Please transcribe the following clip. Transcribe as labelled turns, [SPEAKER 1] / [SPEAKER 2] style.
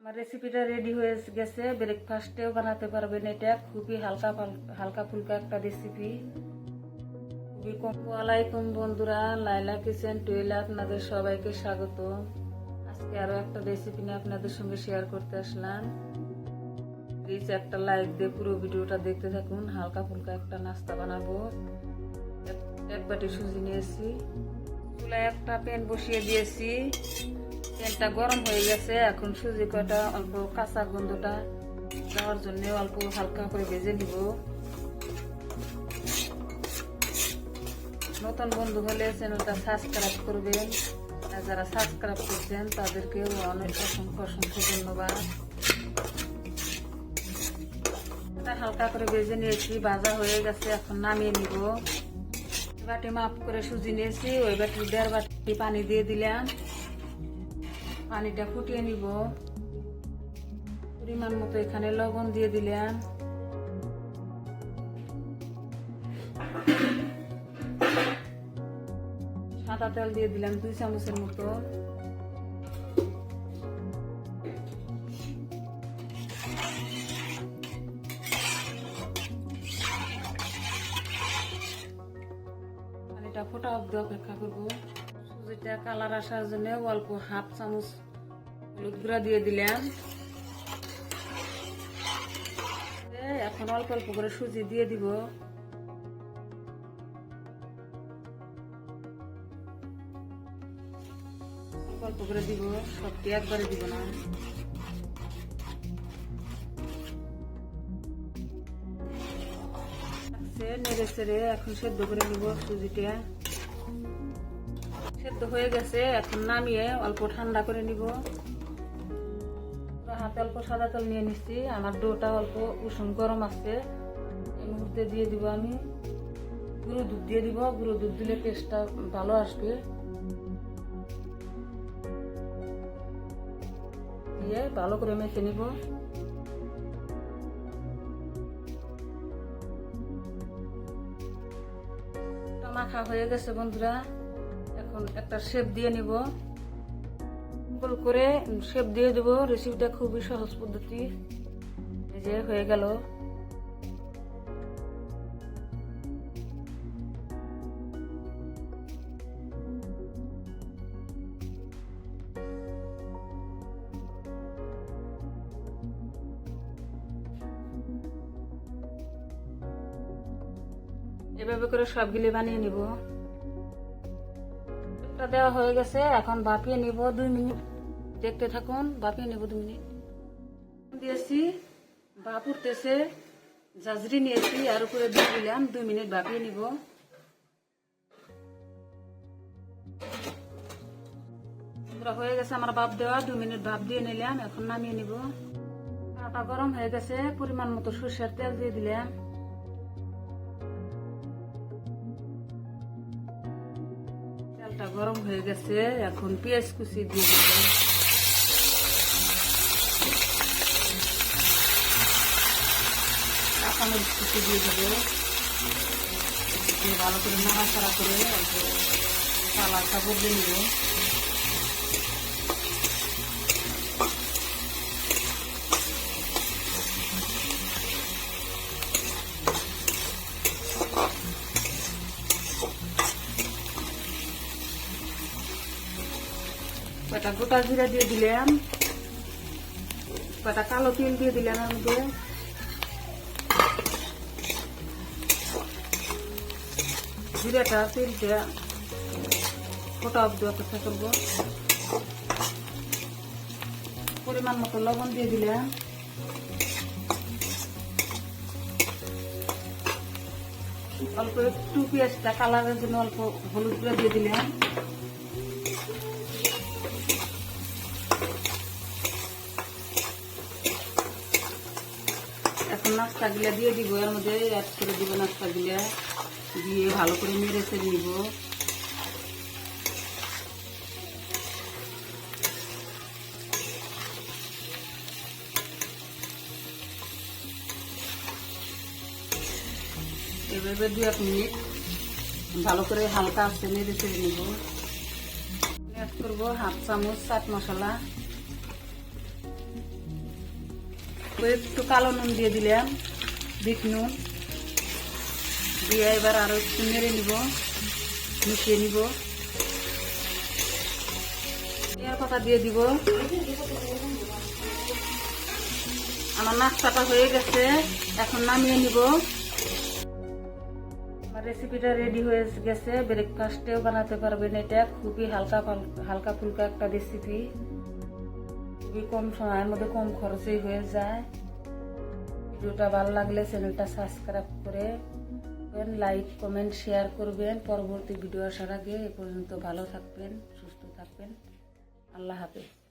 [SPEAKER 1] আমার রেসিপিটা রেডি হয়ে গেছে। ব্রেকফাস্টেও বানাতে পারবেন এটা। খুবই হালকা হালকা ফুলকা একটা রেসিপি খুবই কম আলাইকুম বন্ধুরা। লাইলা কিচেন, টুয়েলে আপনাদের সবাইকে স্বাগত। আজকে আরও একটা রেসিপি নিয়ে আপনাদের সঙ্গে শেয়ার করতে আসলাম। প্লিজ একটা লাইক দিয়ে পুরো ভিডিওটা দেখতে থাকুন। হালকা ফুলকা একটা নাস্তা বানাবো। এক বাটি সুজি নিয়েছি। চুলায় একটা প্যান বসিয়ে দিয়েছি। প্যানটা গরম হয়ে গেছে, এখন সুজি কটা অল্প কাঁচা গন্ধটা দেওয়ার জন্য অল্প হালকা করে ভেজে নিব। নতুন বন্ধু হলে চ্যানেলটা সাবস্ক্রাইব করবেন, আর যারা সাবস্ক্রাইব করছেন তাদেরকেও অনেক অসংখ্য অসংখ্য ধন্যবাদ। হালকা করে ভেজে নিয়েছি, ভাজা হয়ে গেছে, এখন নামিয়ে নিব। বাটি মাপ করে সুজি নিয়েছি, ওই বাটি দেড় বাটি পানি দিয়ে দিলাম। পানিটা ফুটিয়ে নিব। পরিমাণ মতো এখানে লবণ দিয়ে দিলাম। সাদা তেল দিয়ে দিলাম দুই চামচের মতো। পানিটা ফোটা অব্দি অপেক্ষা করব। সুজিটা কালার আসার জন্য অল্প হাফ চামচ হলুদ গুঁড়া দিয়ে দিলাম। এখন অল্প অল্প করে সুজি দিয়ে দিব। অল্প করে দিব, সবটি একবারে দিব না। নেড়ে এখন সেদ্ধ করে নিব সুজিটা। সেদ্ধ হয়ে গেছে, এখন নামিয়ে অল্প ঠান্ডা করে নিব। হাতে অল্প সাদা তেল নিয়ে নিচ্ছি, আমার ডোটা অল্প উষুম গরম আছে। এই মুহূর্তে দিয়ে দিব আমি গুঁড়ো দুধ দিয়ে দিব, গুঁড়ো দুধ দিলে টেস্টটা ভালো আসবে। দিয়ে ভালো করে মেখে নিব। মাখা হয়ে গেছে বন্ধুরা। এখন একটা শেপ দিয়ে নিব। গোল করে শেপ দিয়ে দেবো। রেসিপিটা খুবই সহজ পদ্ধতি। এই যে হয়ে গেল। এভাবে করে সবগুলি বানিয়ে নিব। একটা দেওয়া হয়ে গেছে, এখন ভাপিয়ে নিব দুই মিনিট। দেখতে থাকুন ভাপিয়ে নিব দুই মিনিট। দিয়েছি ভাপ উঠতেছে জাজরি নিয়েছি, আর উপরে দিয়ে দিলাম, দুই মিনিট ভাপিয়ে নিব। হয়ে গেছে আমার বাপ দেওয়া, দুই মিনিট ভাপ দিয়ে নিলাম, এখন নামিয়ে নিব। আটা গরম হয়ে গেছে, পরিমাণ মতো সর্ষের তেল দিয়ে দিলাম। তেলটা গরম হয়ে গেছে, এখন পেঁয়াজ কুচি দিয়ে কাঁচামরিচ কুচি দিয়ে দেবো। ভালো করে নাড়াচাড়া করে কালারটা বদলে নিব কটা গোটা জিরা দিয়ে দিলাম। কটা কালো তিল দিয়ে দিলাম এর মধ্যে জিরাটা, তিলটা ফোটা অব্দি অপেক্ষা করব। পরিমাণ মতো লবণ দিয়ে দিলাম। অল্প একটু পেঁয়াজটা, কালারের জন্য অল্প হলুদ গুঁড়া দিয়ে দিলাম। নাস্তা গুলা দিয়ে দিব, এর মধ্যে অ্যাড করে দিব নাস্তা গুলা দিয়ে ভালো করে নেড়ে চেড়ে নিব। এভাবে দু এক মিনিট ভালো করে হালকা আস্তে নেড়ে চেড়ে নিব। অ্যাড করব হাফ চামচ চাট মশলা। একটু কালো নুন দিয়ে দিলাম, বিট নুন। দিয়ে এবার আরও একটু মেরে নিব, মিশিয়ে নিব। পাতা দিয়ে দিব। আমার নাস্তাটা হয়ে গেছে, এখন নামিয়ে নিব। আমার রেসিপিটা রেডি হয়ে গেছে ব্রেকফাস্টেও বানাতে পারবেন এটা। খুবই হালকা হালকা ফুলকা একটা রেসিপি খুবই কম সময়ের মধ্যে কম খরচেই হয়ে যায়। ভিডিওটা ভালো লাগলে চ্যানেলটা সাবস্ক্রাইব করে লাইক কমেন্ট শেয়ার করবেন। পরবর্তী ভিডিও আসার আগে এ পর্যন্ত ভালো থাকবেন, সুস্থ থাকবেন। আল্লাহ হাফেজ।